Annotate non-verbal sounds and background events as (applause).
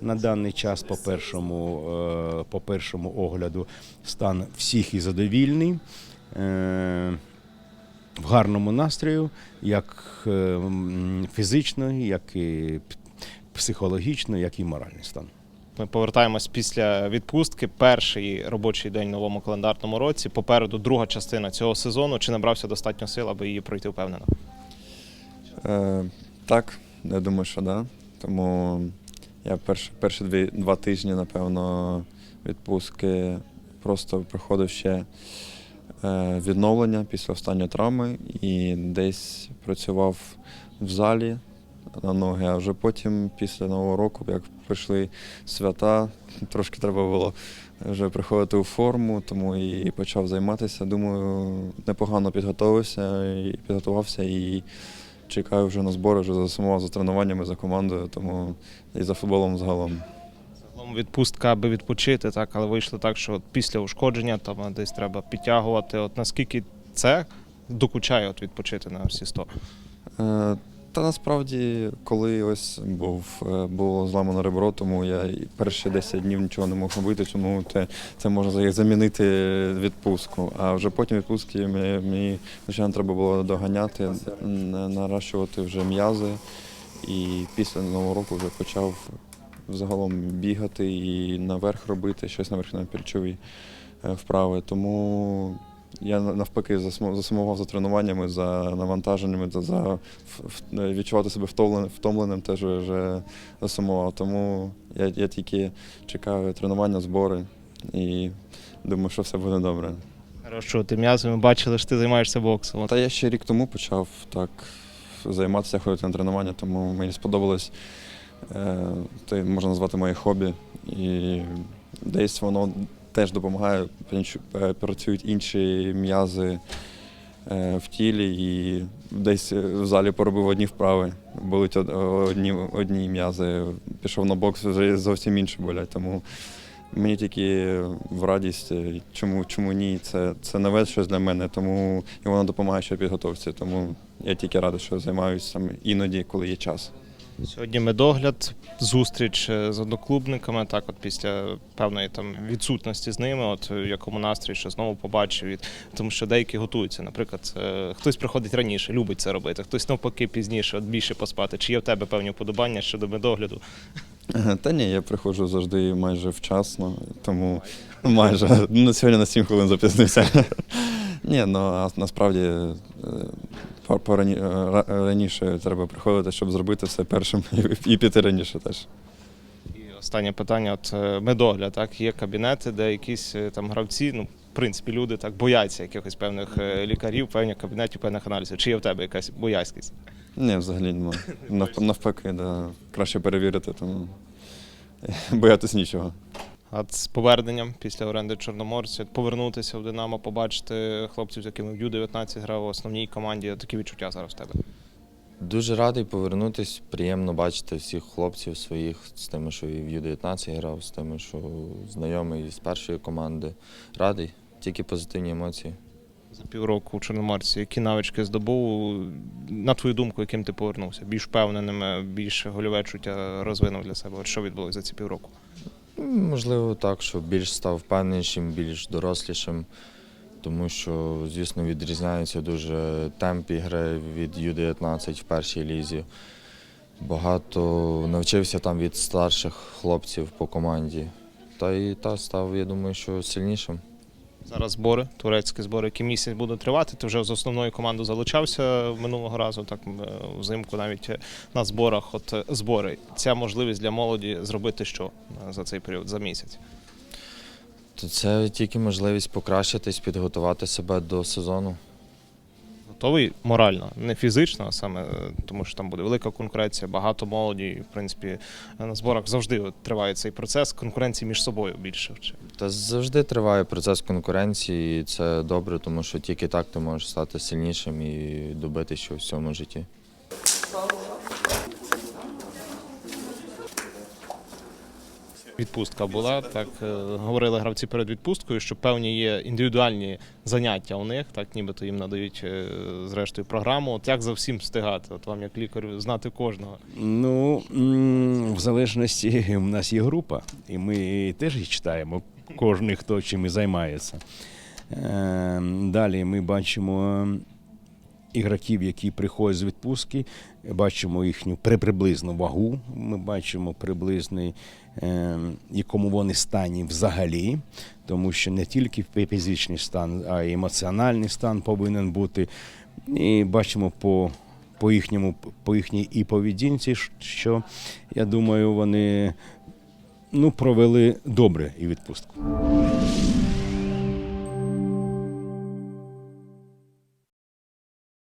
на даний час по першому, е, по першому огляду стан всіх і задовільний. Е, В гарному настрою, як е, фізично, як і психологічно, як і моральний стан. Ми повертаємось після відпустки. Перший робочий день в новому календарному році. Попереду друга частина цього сезону. Чи набрався достатньо сил, аби її пройти впевнено? Е, так, я думаю, що да. Тому я перші, перші дві, два тижні, напевно, відпустки просто проходив ще е, відновлення після останньої травми і десь працював в залі на ноги, а вже потім, після Нового року, як прийшли свята, трошки треба було вже приходити у форму, тому і почав займатися. Думаю, непогано підготувався і підготувався і чекаю вже на збори, вже самого за тренуваннями, за командою, тому і за футболом загалом. Загалом відпустка, аби відпочити, так, але вийшло так, що от після ушкодження там десь треба підтягувати. От наскільки це докучає от відпочити на всі 100? Е, Та насправді, коли ось був, е, було зламано ребро, тому я перші 10 днів нічого не мог робити, тому це, це можна замінити відпустку. А вже потім відпустки мені, звичайно, треба було доганяти, наращувати вже м'язи. І після Нового року вже почав загалом бігати і наверх робити, щось наверх на пільчові е, вправи. Тому я навпаки засумував за тренуваннями, за навантаженнями, за, за відчувати себе втомленим, втомленим теж вже засумував. Тому я, я тільки чекаю тренування, збори і думаю, що все буде добре. Розчувати м'язи, ми бачили, що ти займаєшся боксом. Та я ще рік тому почав так займатися, ходити на тренування, тому мені сподобалось, е, це можна назвати моє хобі. І десь воно теж допомагає, е, працюють інші м'язи е, в тілі, і десь в залі поробив одні вправи, болить одні, одні м'язи. Пішов на бокс, вже зовсім інші болять. Тому Мені тільки в радість, е, чому, чому ні, це, це нове щось для мене, тому і воно допомагає ще підготовці. Тому я тільки радий, що займаюся іноді, коли є час. Сьогодні медогляд, зустріч е, з одноклубниками. Так, от після певної там відсутності з ними, от в якому настрої, що знову побачив. Тому що деякі готуються. Наприклад, е, хтось приходить раніше, любить це робити, хтось навпаки пізніше, от більше поспати. Чи є в тебе певні вподобання щодо медогляду? Е, Та ні, я приходжу завжди майже вчасно, тому майже ну, сьогодні на 7 хвилин запізнився. (laughs) Ні, ну а насправді порані- е, раніше треба приходити, щоб зробити все першим (laughs) і- піти раніше теж. І останнє питання: от е, медогляд, так є кабінети, де якісь е, там гравці, ну в принципі, люди так бояться якихось певних лікарів, певних кабінетів, певних аналізів. Чи є в тебе якась боязкість? Ні, взагалі немає. Навпаки, да, краще перевірити, тому (laughs) боятись нічого. А з поверненням після оренди Чорноморця, повернутися в Динамо, побачити хлопців, з якими в Ю-19 грав в основній команді. Такі відчуття зараз в тебе. Дуже радий повернутись. Приємно бачити всіх хлопців своїх з тими, що і в Ю-19 грав, з тими, що знайомий з першої команди. Радий, тільки позитивні емоції. За півроку у Чорноморці, які навички здобув, на твою думку, яким ти повернувся? Більш впевненим, більш гольове чуття розвинув для себе. От що відбулося за ці півроку? Можливо, так, що більш став впевненішим, більш дорослішим, тому що, звісно, відрізняється дуже темп ігри від Ю-19 в першій лізі. Багато навчився там від старших хлопців по команді. Та і та став, я думаю, що сильнішим. Зараз збори, турецькі збори, які місяць будуть тривати. Ти вже з основною командою залучався минулого разу, так е, взимку навіть е, на зборах. От е, збори. Ця можливість для молоді зробити що за цей період, за місяць. То це тільки можливість покращитись, підготувати себе до сезону. Готовий морально, не фізично, а саме е, тому, що там буде велика конкуренція, багато молоді. І, в принципі, на зборах завжди триває цей процес конкуренції між собою більше. Та завжди триває процес конкуренції, і це добре, тому що тільки так ти можеш стати сильнішим і добитися щось в цьому житті. Відпустка була, так е, говорили гравці перед відпусткою, що певні є індивідуальні заняття у них, так нібито їм надають е, зрештою програму. От як за всім встигати? От вам як лікарю знати кожного. Ну, в залежності, у нас є група, і ми теж їх читаємо, кожен хто чим і займається. Е, Далі ми бачимо ігроків, які приходять з відпустки, бачимо їхню при- приблизну вагу, ми бачимо приблизний, е, якому вони стані взагалі, тому що не тільки фізичний стан, а й емоціональний стан повинен бути. І бачимо по по їхньому по їхній і поведінці, що я думаю, вони ну, провели добре і відпустку.